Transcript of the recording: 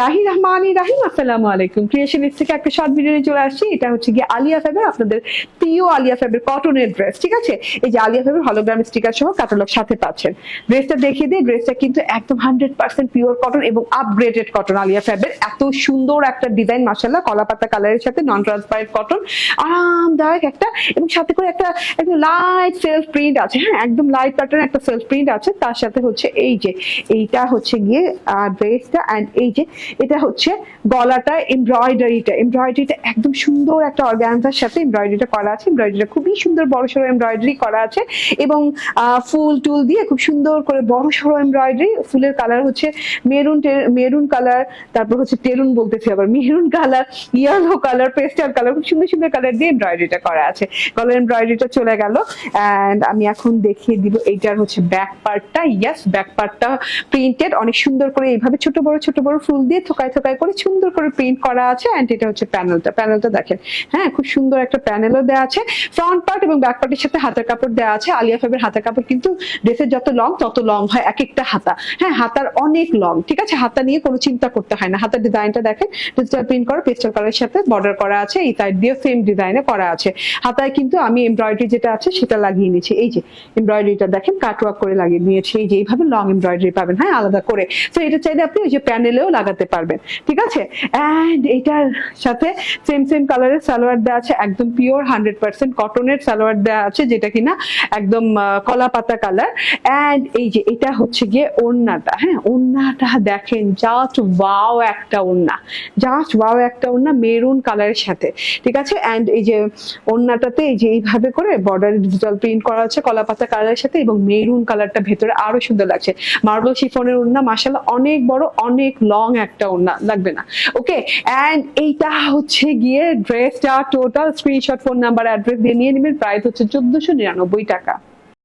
বিসমিল্লাহি রহমানি রাহিম, আসসালামু আলাইকুম। ক্রিয়েশনিস্ট থেকে একটা শর্ট ভিডিও চলে আসছি। এটা হচ্ছে গিয়ে আলিয়া ফেবের আপনাদের প্রিয় আলিয়া ফেবের কটনের ড্রেস ঠিক আছে? এই যে আলিয়া ফেবের হলোগ্রাম স্টিকার সহ ক্যাটালগ সাথে পাচ্ছেন। ড্রেসটা দেখিয়ে দিই ড্রেসটা কিন্তু একদম হান্ড্রেড পার্সেন্ট পিওর কটন এবং আপগ্রেডেড কটন আলিয়া ফেবের এত সুন্দর একটা ডিজাইন মাসাল্লাহ কলাপাতা কালারের সাথে নন ট্রান্সপারেন্ট কটন আরামদায়ক একটা এবং সাথে করে একটা একদম লাইট সেলফ প্রিন্ট আছে হ্যাঁ? একদম লাইট প্যাটার্ন একটা সেলফ প্রিন্ট আছে। তার সাথে হচ্ছে এই যে, এইটা হচ্ছে গিয়ে ড্রেসটা অ্যান্ড এই যে এটা হচ্ছে গলাটা এমব্রয়ডারিটা এমব্রয়ডারিটা একদম সুন্দর একটা অর্গানজার সাথে এমব্রয়ডারিটা করা আছে। এমব্রয়ডারিটা খুবই সুন্দর বড় সড়ো এমব্রয়ডারি করা আছে এবং ফুল টুল দিয়ে খুব সুন্দর করে বড় সড়ো এমব্রয়ডারি ফুলের কালার হচ্ছে মেরুন মেরুন কালার তারপর হচ্ছে টেরুন বলতেছি আবার maroon colour yellow colour pastel colour খুব সুন্দর সুন্দর কালার দিয়ে এমব্রয়ডারিটা করা আছে। গলার এমব্রয়ডারিটা চলে গেল অ্যান্ড আমি এখন দেখিয়ে দিব এইটার হচ্ছে ব্যাক পার্টটা ইয়াস ব্যাক পার্টটা প্রিন্টেড অনেক সুন্দর করে এইভাবে ছোট বড় ছোট বড় ফুল দিয়ে থোকায় থোকায় করে সুন্দর করে প্রিন্ট করা আছে অ্যান্ড এটা হচ্ছে প্যানেলটা প্যানেলটা দেখেন। হ্যাঁ খুব সুন্দর একটা প্যানেলও দেওয়া আছে। ফ্রন্ট পার্ট এবং ব্যাক পার্টের সাথে হাতের কাপড় দেওয়া আছে। আলিয়া ফেবের হাতের কাপড় কিন্তু ড্রেসের যত লং তত লং হয় এক একটা হাতা। হ্যাঁ হাতার অনেক লং ঠিক আছে? হাতা নিয়ে কোনো চিন্তা করতে হয় না। হাতার ডিজাইনটা দেখেন ডিজিটাল প্রিন্ট করা পেস্টাল কালারের সাথে বর্ডার করা আছে, এই সাইড দিয়ে সেম ডিজাইনে করা আছে। হাতায় কিন্তু আমি এমব্রয়ডারি যেটা আছে, সেটা লাগিয়ে নিয়েছি। এই যে এমব্রয়ডারিটা দেখেন কাটওয়ার্ক করে লাগিয়ে নিয়েছি। এই যে, এইভাবে লং এমব্রয়ডারি পাবেন। হ্যাঁ আলাদা করে। তো এটা চাইলে আপনি ওই যে প্যানেলেও লাগাতে পারবেন, ঠিক আছে? অ্যান্ড এটার সাথে সেম সেম কালারের সালোয়ার দেওয়া আছে, একদম পিওর হান্ড্রেড পার্সেন্ট কটনের সালোয়ার দেওয়া আছে, যেটা কিনা একদম কলা পাতা কালার অ্যান্ড এই যে এটা হচ্ছে গিয়ে ওড়নাটা হ্যাঁ? ওড়নাটা দেখেন জাস্ট ওয়াও একটা ওড়না জাস্ট ওয়াও একটা ওড়না মেরুন কালারের সাথে, ঠিক আছে? অ্যান্ড এই যে ওড়নাটাতে এই যে এইভাবে করে বর্ডার ডিজিটাল প্রিন্ট করা আছে, কলা পাতা কালারের সাথে এবং মেরুন কালারটা ভেতরে আরও সুন্দর লাগছে। মার্বেল শিফনের ওড়না মাসাল্লাহ অনেক বড়, অনেক লং একটা ওড়না লাগবে না। ওকে অ্যান্ড এইটা হচ্ছে গিয়ে ড্রেসটা total screenshot phone number address দিয়ে নিয়ে নেবেন। প্রাইস হচ্ছে চোদ্দশো নিরানব্বই টাকা।